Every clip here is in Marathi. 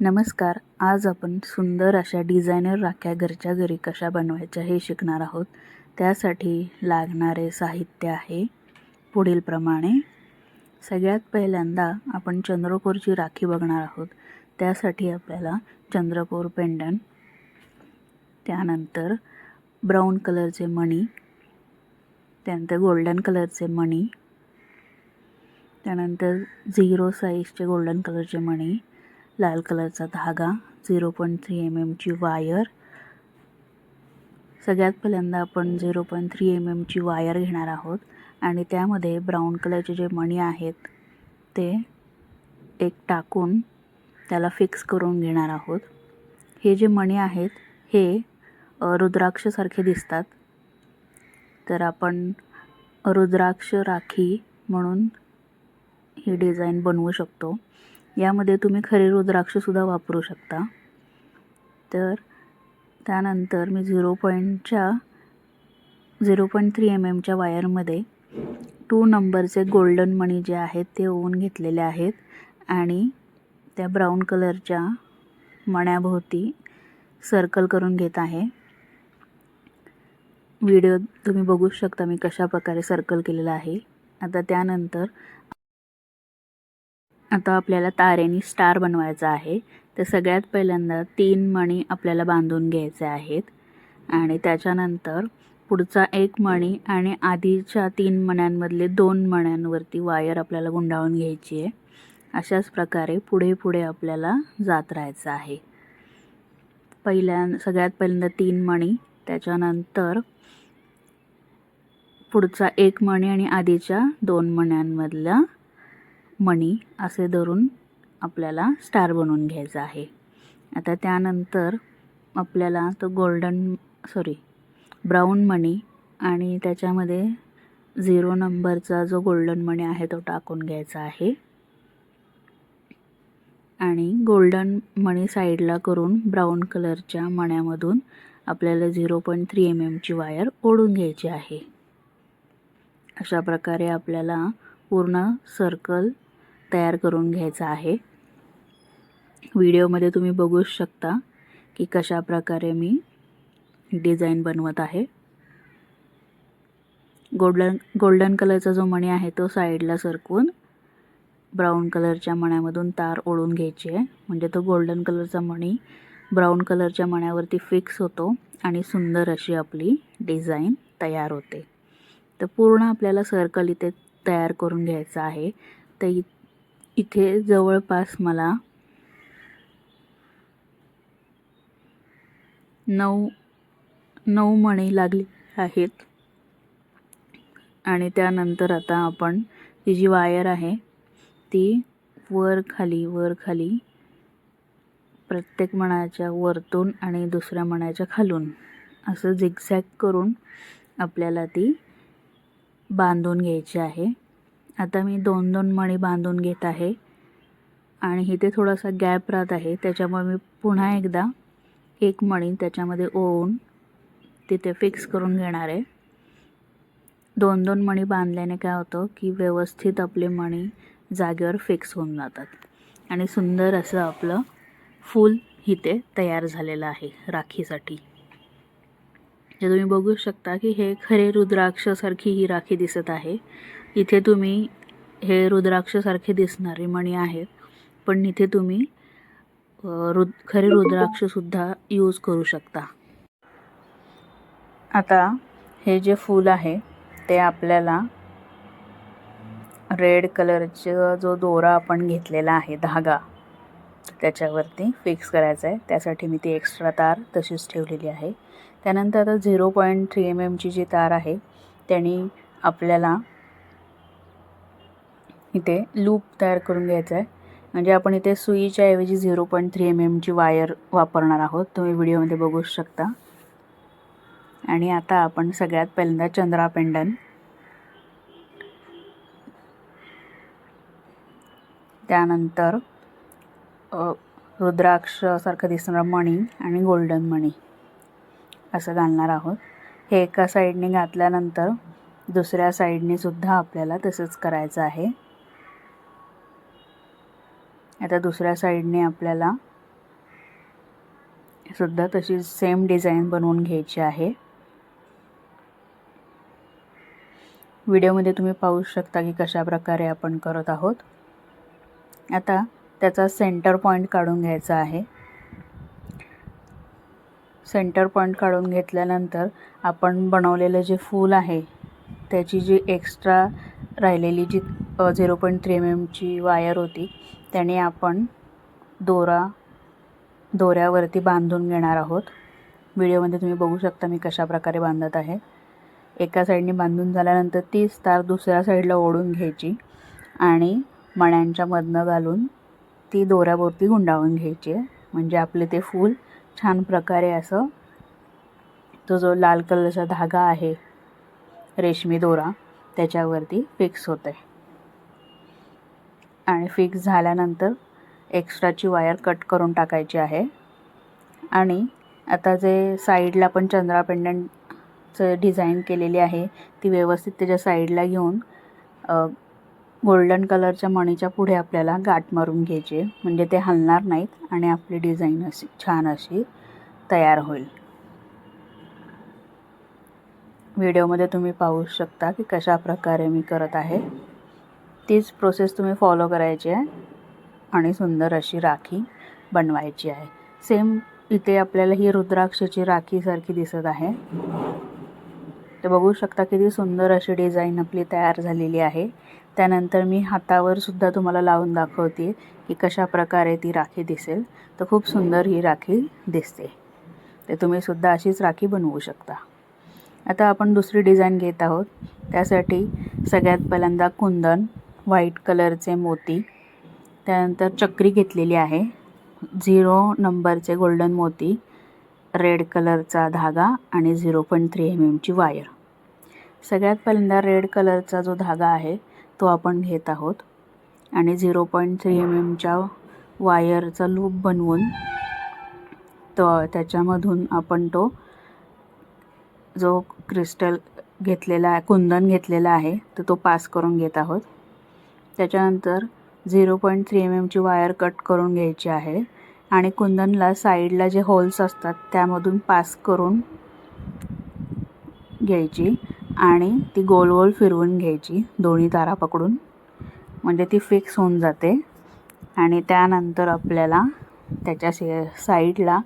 नमस्कार. आज आपण सुंदर अशा डिझायनर राख्या घरच्या घरी कशा बनवायच्या हे शिकणार आहोत. त्यासाठी लागणारे साहित्य आहे पुढीलप्रमाणे. सगळ्यात पहिल्यांदा आपण चंद्रकोरची राखी बघणार आहोत. त्यासाठी आपल्याला चंद्रकोर पेंडन त्यानंतर ब्राऊन कलरचे मणी त्यानंतर गोल्डन कलरचे मणी त्यानंतर झिरो साईजचे गोल्डन कलरचे मणी लाल कलरचा धागा झिरो पॉईंट थ्री एम एमची वायर सगळ्यात पहिल्यांदा आपण झिरो पॉईंट थ्री एम एमची वायर घेणार आहोत आणि त्यामध्ये ब्राऊन कलरचे जे मणी आहेत ते एक टाकून त्याला फिक्स करून घेणार आहोत. हे जे मणी आहेत हे रुद्राक्षसारखे दिसतात. तर आपण रुद्राक्ष राखी म्हणून ही डिझाईन बनवू शकतो. यामध्ये तुम्ही खरे रुद्राक्षसुद्धा वापरू शकता. तर त्यानंतर मी झिरो पॉईंटच्या झिरो पॉईंट थ्री एम एमच्या वायरमध्ये टू नंबरचे गोल्डन मणी जे आहेत ते ओवून घेतलेले आहेत आणि त्या ब्राऊन कलरच्या मण्याभोवती सर्कल करून घेत आहे. व्हिडिओ तुम्ही बघू शकता मी कशा प्रकारे सर्कल केलेला आहे. आता त्यानंतर आता आपल्याला तारेने स्टार बनवायचा आहे. तर सगळ्यात पहिल्यांदा तीन मणी आपल्याला बांधून घ्यायचे आहेत. आणि त्याच्यानंतर पुढचा एक मणी आणि आधीच्या तीन मण्यांमधले दोन मण्यांवरती वायर आपल्याला गुंडाळून घ्यायची आहे. अशाच प्रकारे पुढे पुढे आपल्याला जात राहायचं आहे. पहिल्या सगळ्यात पहिल्यांदा तीन मणी त्याच्यानंतर पुढचा एक मणी आणि आधीच्या दोन मण्यांमधला मणी असे धरून आपल्याला स्टार बनवून घ्यायचा आहे. आता त्यानंतर आपल्याला तो गोल्डन सॉरी ब्राऊन मणी आणि त्याच्यामध्ये झिरो नंबरचा जो गोल्डन मणी आहे तो टाकून घ्यायचा आहे. आणि गोल्डन मणी साईडला करून ब्राऊन कलरच्या मण्यामधून आपल्याला झिरो पॉईंट थ्री एम एमची वायर ओढून घ्यायची आहे. अशा प्रकारे आपल्याला पूर्ण सर्कल तयार करून घ्यायचा आहे. व्हिडिओमध्ये तुम्ही बघू शकता की कशा प्रकारे मी डिझाईन बनवत आहे. गोल्डन गोल्डन कलरचा जो मणी आहे तो साईडला सरकून ब्राऊन कलरच्या मण्यामधून तार ओढून घ्यायची आहे. म्हणजे तो गोल्डन कलरचा मणी ब्राऊन कलरच्या मण्यावरती फिक्स होतो आणि सुंदर अशी आपली डिझाईन तयार होते. तर पूर्ण आपल्याला सर्कल इथे तयार करून घ्यायचं आहे. तर इथे जवळपास मला नऊ नऊ मणी लागली आहेत. आणि त्यानंतर आता आपण ती जी वायर आहे ती वर खाली वर खाली प्रत्येक मणाच्या वरतून आणि दुसऱ्या मणाच्या खालून. असं झिगझॅग करून आपल्याला ती बांधून घ्यायची आहे. आता मी दोन दोन मणी बांधून घेत आहे. आणि इथे थोडासा गॅप राहत आहे. त्याच्यामुळे मी पुन्हा एकदा एक मणी त्याच्यामध्ये ओवून तिथे फिक्स करून घेणार आहे. दोन दोन मणी बांधल्याने काय होतं की व्यवस्थित आपले मणी जागेवर फिक्स होऊन जातात. आणि सुंदर असं आपलं फूल इथे तयार झालेलं आहे राखीसाठी. जे तुम्ही बघू शकता की हे खरे रुद्राक्षसारखी ही राखी दिसत आहे. इथे तुम्ही हे रुद्राक्षसारखे दिसणारे मणी आहेत पण इथे तुम्ही रुद खरे रुद्राक्षसुद्धा यूज करू शकता. आता हे जे फूल आहे ते आपल्याला रेड कलरचा जो दोरा आपण घेतलेला आहे धागा त्याच्यावरती फिक्स करायचं आहे. त्यासाठी मी ती एक्स्ट्रा तार तशीच ठेवलेली आहे. त्यानंतर आता झिरो पॉईंट थ्री एम एमची जी तार आहे त्यांनी आपल्याला इथे लूप तयार करून घ्यायचा आहे. म्हणजे आपण इथे सुईच्या ऐवजी झिरो पॉईंट थ्री एम एमची वायर वापरणार आहोत. तुम्ही व्हिडिओमध्ये बघू शकता. आणि आता आपण सगळ्यात पहिल्यांदा चंद्रा पेंडन त्यानंतर रुद्राक्षसारखं दिसणारं मणी आणि गोल्डन मणी असं घालणार आहोत. हे एका साईडने घातल्यानंतर दुसऱ्या साईडने सुद्धा आपल्याला तसंच करायचं आहे. आता दुसऱ्या साईडने आपल्याला सुद्धा तशी सेम डिझाईन बनवून घ्यायची आहे. व्हिडिओमध्ये तुम्ही पाहू शकता की कशा प्रकारे आपण करत आहोत. आता त्याचा सेंटर पॉईंट काढून घ्यायचा आहे. सेंटर पॉईंट काढून घेतल्यानंतर आपण बनवलेलं जे फूल आहे त्याची जी एक्स्ट्रा राहिलेली जी झिरो पॉईंट थ्री एम एमची वायर होती त्याने आपण दोरा दोऱ्यावरती बांधून घेणार आहोत. व्हिडिओमध्ये तुम्ही बघू शकता मी कशा प्रकारे बांधत आहे. एका साईडने बांधून झाल्यानंतर तीच तार दुसऱ्या साईडला ओढून घ्यायची आणि मण्यांच्यामधनं घालून ती दोऱ्यावरती गुंडाळून घ्यायची. आहे म्हणजे आपले ते फूल छान प्रकारे असं तो जो लाल कलरचा धागा आहे रेशमी दोरा त्याच्यावरती फिक्स होत आहे आणि फिक्स झाल्यानंतर एक्स्ट्राची वायर कट करून टाकायची आहे. आणि आता जे साईडला आपण चंद्रा पेंडंटचं डिझाईन केलेली आहे ती व्यवस्थित त्याच्या साईडला घेऊन गोल्डन कलरच्या मणीच्या पुढे आपल्याला गाठ मारून घ्यायची म्हणजे ते हलणार नाहीत आणि आपली डिझाईन अशी छान अशी तयार होईल. व्हिडिओमध्ये तुम्ही पाहू शकता की कशा प्रकारे मी करत आहे. तीच प्रोसेस तुम्ही फॉलो करायची आहे आणि सुंदर अशी राखी बनवायची आहे. सेम इथे आपल्याला ही रुद्राक्षाची राखीसारखी दिसत आहे. ते बघू शकता किती सुंदर अशी डिझाईन आपली तयार झालेली आहे. त्यानंतर मी हातावर सुद्धा तुम्हाला लावून दाखवते की कशा प्रकारे ती राखी दिसेल. तर खूप सुंदर ही राखी दिसते. ते तुम्हीसुद्धा अशीच राखी बनवू शकता. आता आपण दुसरी डिझाईन घेत आहोत. त्यासाठी सगळ्यात पहिल्यांदा कुंदन व्हाईट कलरचे मोती त्यानंतर चक्री घेतलेली आहे. झिरो नंबरचे गोल्डन मोती रेड कलरचा धागा आणि झिरो पॉईंट थ्री एम एमची वायर. सगळ्यात पहिल्यांदा रेड कलरचा जो धागा आहे तो आपण घेत आहोत. आणि झिरो पॉईंट थ्री एम एमच्या वायरचा लूप बनवून तो त्याच्यामधून आपण तो जो क्रिस्टल घेतलेला आहे कुंदन घेतलेला आहे तर तो पास करून घेत आहोत. त्याच्यानंतर झिरो पॉईंट थ्री एम एमची वायर कट करून घ्यायची आहे. आणि कुंदनला साईडला जे होल्स असतात त्यामधून पास करून घ्यायची. आणि ती गोल गोल फिरवून घ्यायची दोन्ही तारा पकडून म्हणजे ती फिक्स होऊन जाते. आणि त्यानंतर आपल्याला त्याच्या शे साईडला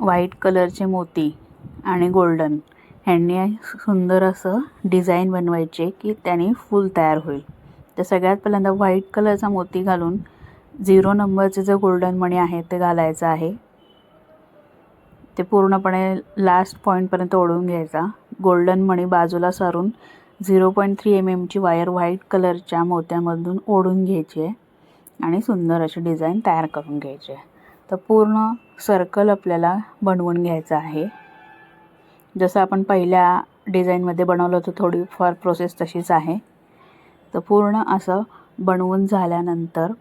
व्हाईट कलरचे मोती आणि गोल्डन ह्यांनी सुंदर असं डिझाईन बनवायचे की त्याने फूल तयार होईल. तर सगळ्यात पहिल्यांदा व्हाईट कलरचा मोती घालून झिरो नंबरचे जे गोल्डन मणी आहे ते घालायचं आहे. ते पूर्णपणे लास्ट पॉईंटपर्यंत ओढून घ्यायचा. गोल्डन मणी बाजूला सारून झिरो पॉईंट थ्री एम एमची वायर व्हाईट कलरच्या मोत्यामधून ओढून घ्यायची आहे आणि सुंदर अशी डिझाईन तयार करून घ्यायची आहे. तर पूर्ण सर्कल आपल्याला बनवून घ्यायचं आहे. जसं आपण पहिल्या डिझाईनमध्ये बनवलं होतं थोडीफार प्रोसेस तशीच आहे. तर पूर्ण असं बनवून झाल्यानंतर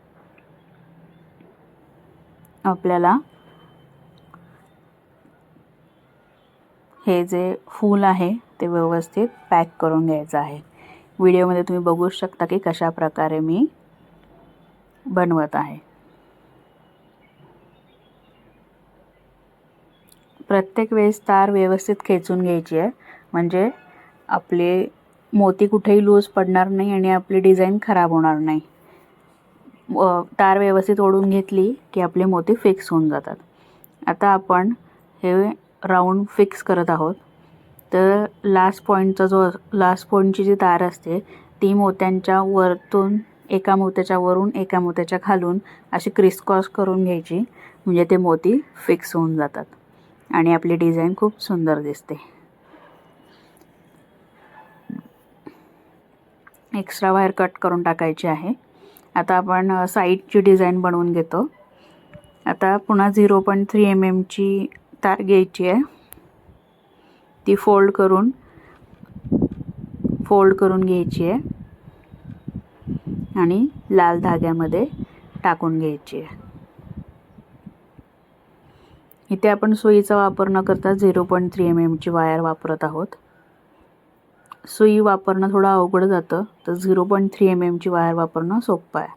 आपल्याला हे जे फूल आहे ते व्यवस्थित पॅक करून घ्यायचं आहे. व्हिडिओमध्ये तुम्ही बघू शकता की कशा प्रकारे मी बनवत आहे. प्रत्येक वेळेस तार व्यवस्थित खेचून घ्यायची आहे. म्हणजे आपले मोती कुठेही लूज पडणार नाही आणि आपली डिझाईन खराब होणार नाही. तार व्यवस्थित ओढून घेतली की आपले मोती फिक्स होऊन जातात. आता आपण हे राऊंड फिक्स करत आहोत. तर लास्ट पॉईंटचा जो लास्ट पॉईंटची जी तार असते ती मोत्यांच्या वरतून एका मोत्याच्या वरून एका मोत्याच्या खालून अशी क्रिसक्रॉस करून घ्यायची. म्हणजे ते मोती फिक्स होऊन जातात. आणि आपली डिझाईन खूप सुंदर दिसते. एक्स्ट्रा वायर कट करून टाकायची आहे. आता आपण साईडची डिझाईन बनवून घेतो. आता पुन्हा झिरो पॉईंट थ्री एम एमची तार घ्यायची आहे. ती फोल्ड करून फोल्ड करून घ्यायची आहे. आणि लाल धाग्यामध्ये टाकून घ्यायची आहे. इथे आपण सुईचा वापर न करता झिरो पॉईंट थ्री एम एमची वायर वापरत आहोत. सुई वापरणं थोडं अवघड जातं तर झिरो पॉईंट थ्री एम एमची वायर वापरणं सोपं आहे.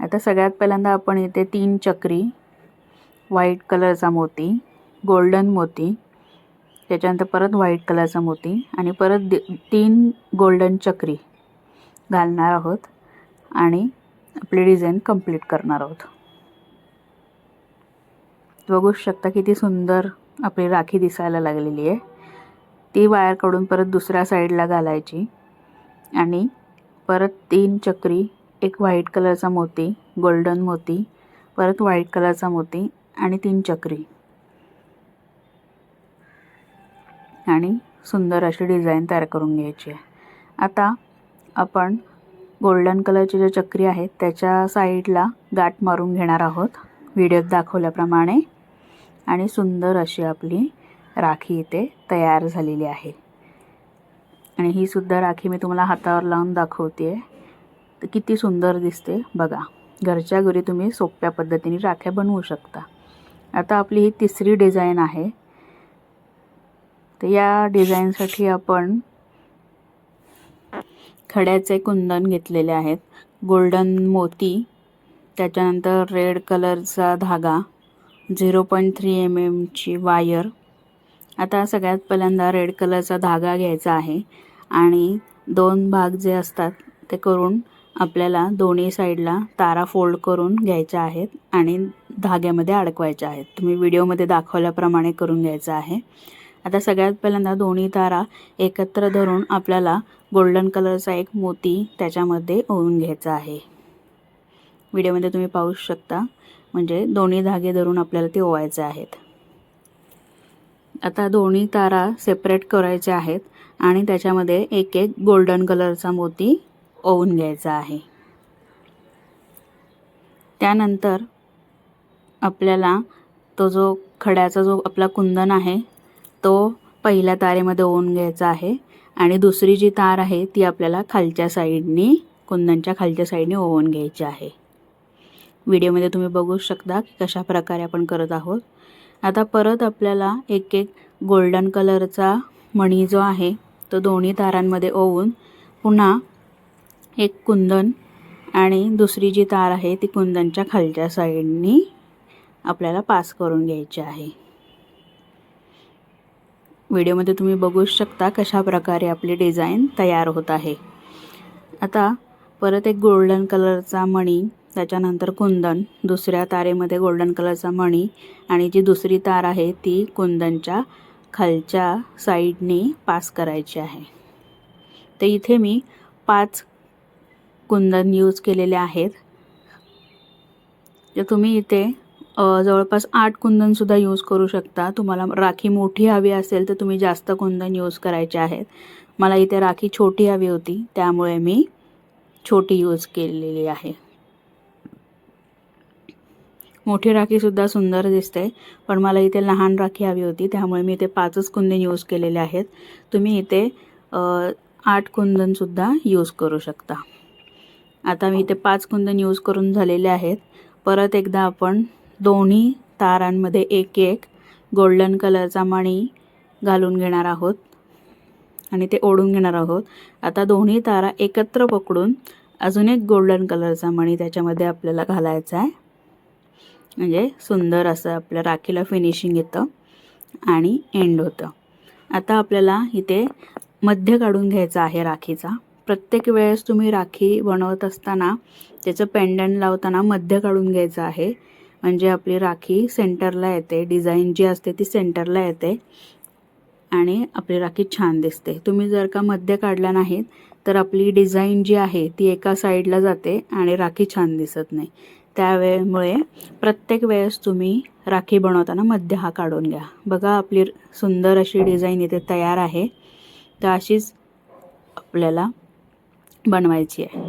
आता सगळ्यात पहिल्यांदा आपण इथे तीन चक्री व्हाईट कलरचा मोती गोल्डन मोती त्याच्यानंतर परत व्हाईट कलरचा मोती आणि परत दे तीन गोल्डन चक्री घालणार आहोत आणि आपली डिझाईन कंप्लीट करणार आहोत. बघू शकता किती सुंदर आपली राखी दिसायला लागलेली आहे. ती वायर काढून परत दुसऱ्या साईडला घालायची आणि परत तीन चक्री एक व्हाईट कलरचा मोती गोल्डन मोती परत व्हाईट कलरचा मोती आणि तीन चक्री. आणि सुंदर अशी डिझाईन तयार करून घ्यायची आहे. आता आपण गोल्डन कलरची ज्या चक्री आहेत त्याच्या साईडला गाठ मारून घेणार आहोत. व्हिडिओत दाखवल्याप्रमाणे. आणि सुंदर अशी आपली राखी इथे तयार झालेली आहे. आणि ही सुद्धा राखी मी तुम्हाला हातावर लावून दाखवते आहे किती सुंदर दिसते बघा. घरच्या घरी तुम्ही सोप्या पद्धतीने राख्या बनवू शकता. आता आपली ही तिसरी डिझाईन आहे. तर या डिझाईनसाठी आपण खड्याचे कुंदन घेतलेले आहेत. गोल्डन मोती त्याच्यानंतर रेड कलरचा धागा झिरो पॉईंट थ्री एम एमची वायर आता सगळ्यात पहिल्यांदा रेड कलरचा धागा घ्यायचा आहे आणि दोन भाग जे असतात ते करून आपल्याला दोन्ही साईडला तारा फोल्ड करून घ्यायच्या आहेत आणि धाग्यामध्ये अडकवायच्या आहेत. तुम्ही व्हिडिओमध्ये दाखवल्याप्रमाणे करून घ्यायचं आहे. आता सगळ्यात पहिल्यांदा दोन्ही तारा एकत्र धरून आपल्याला गोल्डन कलरचा एक मोती त्याच्यामध्ये ओवून घ्यायचा आहे. व्हिडिओमध्ये तुम्ही पाहू शकता म्हणजे दोन्ही धागे धरून आपल्याला ते ओवायचे आहेत. आता दोन्ही तारा सेपरेट करायच्या आहेत आणि त्याच्यामध्ये एक एक गोल्डन कलरचा मोती ओवून घ्यायचा आहे. त्यानंतर आपल्याला तो जो खड्याचा जो आपला कुंदन आहे तो पहिल्या तारेमध्ये ओवून घ्यायचा आहे आणि दुसरी जी तार आहे ती आपल्याला खालच्या साईडनी कुंदनच्या खालच्या साईडने ओवून घ्यायची आहे. व्हिडिओमध्ये तुम्ही बघू शकता की कशा प्रकारे आपण करत आहोत. आता परत आपल्याला एक एक गोल्डन कलरचा मणी जो आहे तो दोन्ही तारांमध्ये ओवून पुन्हा एक कुंदन आणि दुसरी जी तार आहे ती कुंदनच्या खालच्या साईडनी आपल्याला पास करून घ्यायची आहे. व्हिडिओमध्ये तुम्ही बघू शकता कशा प्रकारे आपली डिझाईन तयार होत आहे. आता परत एक गोल्डन कलरचा मणी त्याच्यानंतर कुंदन दुसऱ्या तारेमध्ये गोल्डन कलरचा मणी आणि जी दुसरी तार आहे ती कुंदनच्या खालच्या साईडने पास करायची आहे. तर इथे मी पाच कुंदन यूज केलेले आहेत. तर तुम्ही इथे जवळपास आठ कुंदनसुद्धा यूज करू शकता. तुम्हाला राखी मोठी हवी असेल तर तुम्ही जास्त कुंदन यूज करायचे आहेत. मला इथे राखी छोटी हवी होती त्यामुळे मी छोटी यूज केलेली आहे. मोठी राखीसुद्धा सुंदर दिसते पण मला इथे लहान राखी हवी होती त्यामुळे मी इथे पाचच कुंदन यूज केलेले आहेत. तुम्ही इथे आठ कुंदनसुद्धा यूज करू शकता. आता मी इथे पाच कुंदन यूज करून झालेले आहेत. परत एकदा आपण दोन्ही तारांमध्ये एक एक गोल्डन कलरचा मणी घालून घेणार आहोत आणि ते ओढून घेणार आहोत. आता दोन्ही तारा एकत्र पकडून अजून एक गोल्डन कलरचा मणी त्याच्यामध्ये आपल्याला घालायचा आहे. म्हणजे सुंदर असं आपल्या राखीला फिनिशिंग येतं आणि एंड होतं. आता आपल्याला इथे मध्य काढून घ्यायचा आहे राखीचा. प्रत्येक वेळेस तुम्ही राखी बनवत असताना त्याचं पेंडंट लावताना मध्य काढून घ्यायचं आहे. म्हणजे आपली राखी सेंटरला येते. डिझाईन जी असते ती सेंटरला येते. आणि आपली राखी छान दिसते. तुम्ही जर का मध्य काढला नाहीत तर आपली डिझाईन जी आहे ती एका साईडला जाते आणि राखी छान दिसत नाही. त्यावेळेमुळे प्रत्येक वेळेस तुम्ही राखी बनवताना मध्य हा काढून घ्या. बघा आपली सुंदर अशी डिझाईन इथे तयार आहे. तर अशीच आपल्याला बनवायची आहे.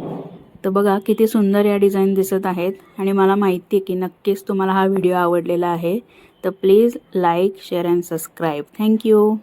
तर बघा किती सुंदर या डिझाईन दिसत आहेत. आणि मला माहिती आहे की नक्कीच तुम्हाला हा व्हिडिओ आवडलेला आहे. तर please like share and subscribe. Thank you